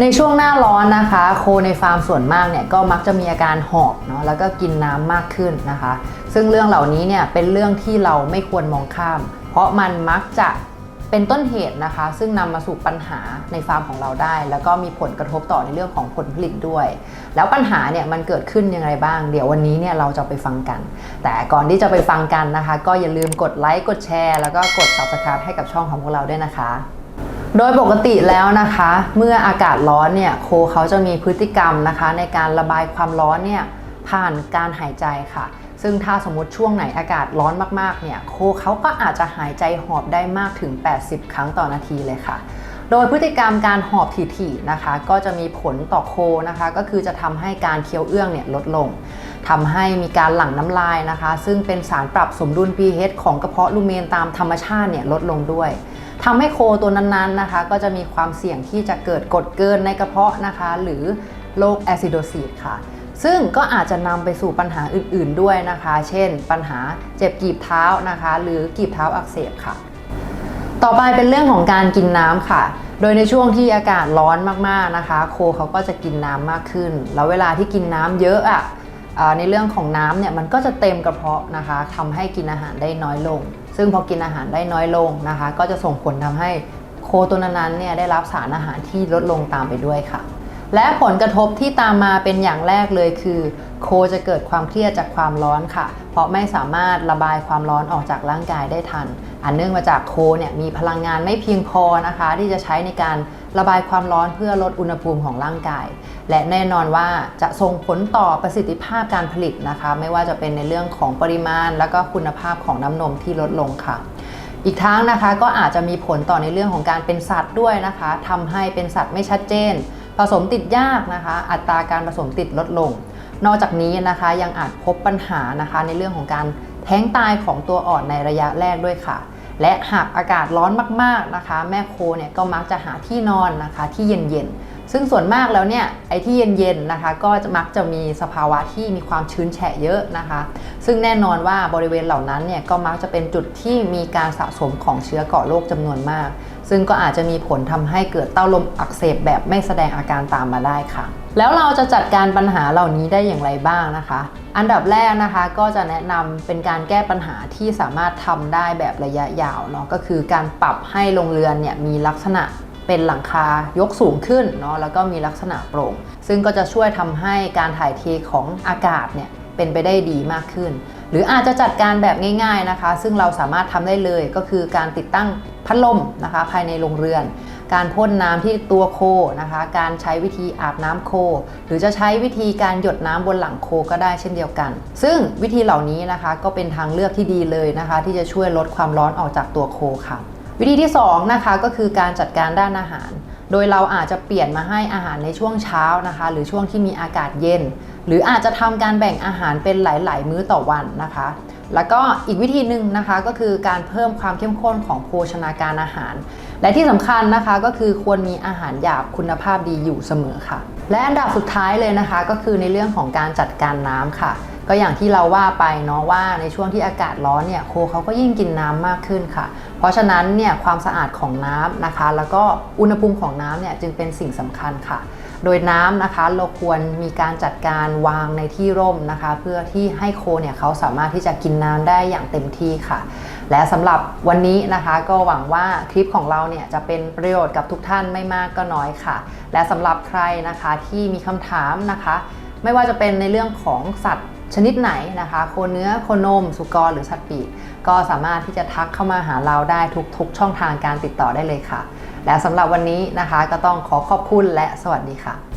ในช่วงหน้าร้อนนะคะ โคในฟาร์มส่วนมากเนี่ยก็มักจะมีอาการหอบเนาะแล้วก็กินน้ำมากขึ้นนะคะ ซึ่งเรื่องเหล่านี้เนี่ยเป็นเรื่องที่เราไม่ควรมองข้าม เพราะมันมักจะเป็นต้นเหตุนะคะ ซึ่งนำมาสู่ปัญหาในฟาร์มของเราได้ แล้วก็มีผลกระทบต่อในเรื่องของผลผลิตด้วย แล้วปัญหาเนี่ยมันเกิดขึ้นยังไงบ้าง เดี๋ยววันนี้เนี่ยเราจะไปฟังกัน แต่ก่อนที่จะไปฟังกันนะคะ ก็อย่าลืมกดไลค์กดแชร์ แล้วก็กด subscribe ให้กับช่องของพวกเราด้วยนะคะ โดยปกติแล้วนะคะ เมื่ออากาศร้อนเนี่ยโคเขาจะมีพฤติกรรมนะคะ ในการระบายความร้อนเนี่ยผ่านการหายใจค่ะ ซึ่งถ้าสมมติช่วงไหนอากาศร้อนมากๆเนี่ยโคเขาก็อาจจะหายใจหอบได้มากถึง 80 ครั้งต่อนาทีเลยค่ะ โดยพฤติกรรมการหอบถี่ๆนะคะ ก็จะมีผลต่อโคนะคะ ก็คือจะทำให้การเคี้ยวเอื้องเนี่ยลดลงทำให้มีการหลั่งน้ำลายนะคะ ซึ่งเป็นสารปรับสมดุล pH ของกระเพาะลูเมนตามธรรมชาติเนี่ยลดลงด้วย ทำให้โคตัวนั้นๆนะคะ ก็จะมีความเสี่ยงที่จะเกิดกรดเกินในกระเพาะนะคะ หรือโรคแอซิโดซิสค่ะ ซึ่งก็อาจจะนำไปสู่ปัญหาอื่นๆด้วยนะคะ เช่น ปัญหาเจ็บกีบเท้านะคะ หรือกีบเท้าอักเสบค่ะ ต่อไปเป็นเรื่องของการกินน้ำค่ะโดยในช่วงที่อากาศร้อนมากๆนะคะ โคเขาก็จะกินน้ำมากขึ้น แล้วเวลาที่กินน้ำเยอะอะอ่า ในเรื่องของน้ำเนี่ยมันก็จะเต็มกระเพาะนะคะทำให้กินอาหารได้น้อยลง ซึ่งพอกินอาหารได้น้อยลงนะคะ ก็จะส่งผลทำให้โคตัวนั้นๆเนี่ยได้รับสารอาหารที่ลดลงตามไปด้วยค่ะ และผลกระทบที่ตามมาเป็นอย่างแรกเลยคือ โคจะเกิดความเครียดจากความร้อนค่ะ เพราะไม่สามารถระบายความร้อนออกจากร่างกายได้ทัน อันเนื่องมาจากโคเนี่ยมีพลังงานไม่เพียงพอนะคะ ที่จะใช้ในการระบายความร้อนเพื่อลดอุณหภูมิของร่างกาย และแน่นอนว่าจะส่งผลต่อประสิทธิภาพการผลิตนะคะ ไม่ว่าจะเป็นในเรื่องของปริมาณ แล้วก็คุณภาพของน้ำนมที่ลดลงค่ะอีกทั้งนะคะก็อาจจะมีผลต่อในเรื่องของการเป็นสัตว์ด้วยนะคะทำให้เป็นสัตว์ไม่ชัดเจน ผสมติดยากนะคะ อัตราการผสมติดลดลง นอกจากนี้นะคะยังอาจพบปัญหานะคะ ในเรื่องของการแท้งตายของตัวอ่อนในระยะแรกด้วยค่ะ และหากอากาศร้อนมากๆนะคะ แม่โคเนี่ยก็มักจะหาที่นอนนะคะที่เย็นๆ ซึ่งส่วนมากแล้วเนี่ยไอ้ที่เย็นๆนะคะ ก็จะมักจะมีสภาวะที่มีความชื้นแฉะเยอะนะคะ ซึ่งแน่นอนว่าบริเวณเหล่านั้นเนี่ยก็มักจะเป็นจุดที่มีการสะสมของเชื้อก่อโรคจำนวนมาก ซึ่งก็อาจจะมีผลทำให้เกิดเต้าลมอักเสบแบบไม่แสดงอาการตามมาได้ค่ะ แล้วเราจะจัดการปัญหาเหล่านี้ได้อย่างไรบ้างนะคะ อันดับแรกนะคะก็จะแนะนำเป็นการแก้ปัญหาที่สามารถทำได้แบบระยะยาวเนาะก็คือการปรับให้โรงเรือนเนี่ยมีลักษณะ เป็นหลังคายกสูงขึ้นเนาะแล้วก็มีลักษณะโปร่ง ซึ่งก็จะช่วยทำให้การถ่ายเทของอากาศเนี่ยเป็นไปได้ดีมากขึ้น หรืออาจจะจัดการแบบง่าย ๆนะคะ ซึ่งเราสามารถทำได้เลยก็คือการติดตั้งพัดลมนะคะ ภายในโรงเรือน การพ่นน้ำที่ตัวโคนะคะ การใช้วิธีอาบน้ำโค หรือจะใช้วิธีการหยดน้ำบนหลังโคก็ได้เช่นเดียวกัน ซึ่งวิธีเหล่านี้นะคะก็เป็นทางเลือกที่ดีเลยนะคะ ที่จะช่วยลดความร้อนออกจากตัวโคค่ะ วิธีที่2นะคะก็คือการจัดการด้านอาหาร โดยเราอาจจะเปลี่ยนมาให้อาหารในช่วงเช้านะคะ หรือช่วงที่มีอากาศเย็น หรืออาจจะทำการแบ่งอาหารเป็นหลาย ๆ มื้อต่อวันนะคะ แล้วก็อีกวิธีหนึ่งนะคะก็คือการเพิ่มความเข้มข้นของโภชนาการอาหาร และที่สำคัญนะคะก็คือควรมีอาหารหยาบคุณภาพดีอยู่เสมอค่ะ และอันดับสุดท้ายเลยนะคะ ก็คือในเรื่องของการจัดการน้ำค่ะ ก็อย่างที่เราว่าไปเนาะว่าในช่วงที่อากาศร้อนเนี่ยโคเขาก็ยิ่งกินน้ำมากขึ้นค่ะ เพราะฉะนั้นเนี่ยความสะอาดของน้ำนะคะ แล้วก็อุณหภูมิของน้ำเนี่ยจึงเป็นสิ่งสำคัญค่ะ โดยน้ำนะคะเราควรมีการจัดการวางในที่ร่มนะคะ เพื่อที่ให้โคเนี่ยเขาสามารถที่จะกินน้ำได้อย่างเต็มที่ค่ะและสำหรับวันนี้นะคะก็หวังว่าคลิปของเราเนี่ยจะเป็นประโยชน์กับทุกท่านไม่มากก็น้อยค่ะ และสำหรับใครนะคะที่มีคำถามนะคะ ไม่ว่าจะเป็นในเรื่องของสัตว์ชนิดไหนนะคะ โคเนื้อโคนม สุกรหรือสัตว์ปีกก็สามารถที่จะทักเข้ามาหาเราได้ทุกๆ ช่องทางการติดต่อได้เลยค่ะ และสำหรับวันนี้นะคะก็ต้องขอขอบคุณและสวัสดีค่ะ